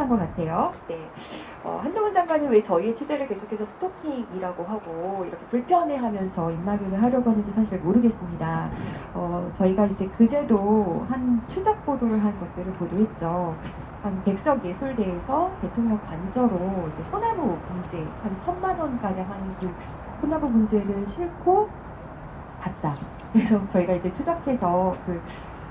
비슷한 것 같아요. 네. 어, 한동훈 장관이 왜 저희의 취재를 계속해서 스토킹이라고 하고 이렇게 불편해하면서 입막음을 하려고 하는지 사실 모르겠습니다. 어, 저희가 이제 그제도 한 추적 보도를 한 것들을 보도했죠. 한 백석 예술대에서 대통령 관저로 이제 소나무 분재 한 천만 원 가량 하는 그 소나무 분재를 싣고 갔다. 그래서 저희가 이제 추적해서 그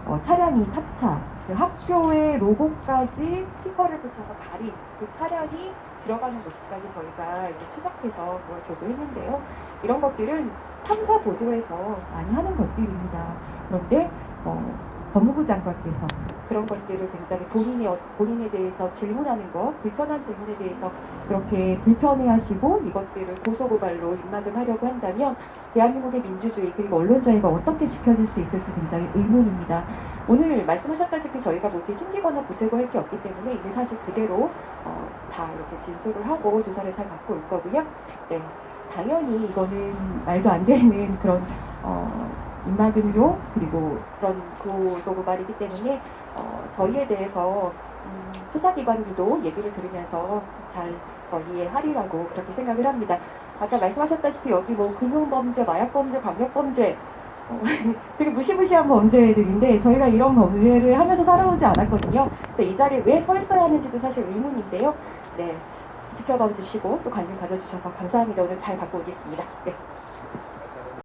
어, 차량이 탑차, 그 학교의 로고까지 스티커를 붙여서 가린 그 차량이 들어가는 곳까지 저희가 이제 추적해서 그걸 보도했는데요. 이런 것들은 탐사 보도에서 많이 하는 것들입니다. 그런데 어, 법무부 장관께서 그런 것들을 굉장히 본인의 어- 본인에 대해서 질문하는 거, 불편한 질문에 대해서 그렇게 불편해하시고 이것들을 고소고발로 입막음하려고 한다면 대한민국의 민주주의 그리고 언론 자유가 어떻게 지켜질 수 있을지 굉장히 의문입니다. 오늘 말씀하셨다시피 저희가 뭐 이렇게 숨기거나 보태고 할 게 없기 때문에 이게 사실 그대로 어, 다 이렇게 진술을 하고 조사를 잘 받고 올 거고요. 네, 당연히 이거는 말도 안 되는 그런 어, 입막음료 그리고 그런 고소고발이기 때문에 어, 저희에 대해서 음, 수사기관들도 얘기를 들으면서 잘 어, 이해하리라고 그렇게 생각을 합니다. 아까 말씀하셨다시피 여기 뭐 금융범죄, 마약범죄, 강력범죄 어, 되게 무시무시한 범죄들인데 저희가 이런 범죄를 하면서 살아오지 않았거든요. 이 자리에 왜 서 있어야 하는지도 사실 의문인데요. 네, 지켜봐 주시고 또 관심 가져주셔서 감사합니다. 오늘 잘 갖고 오겠습니다. 네.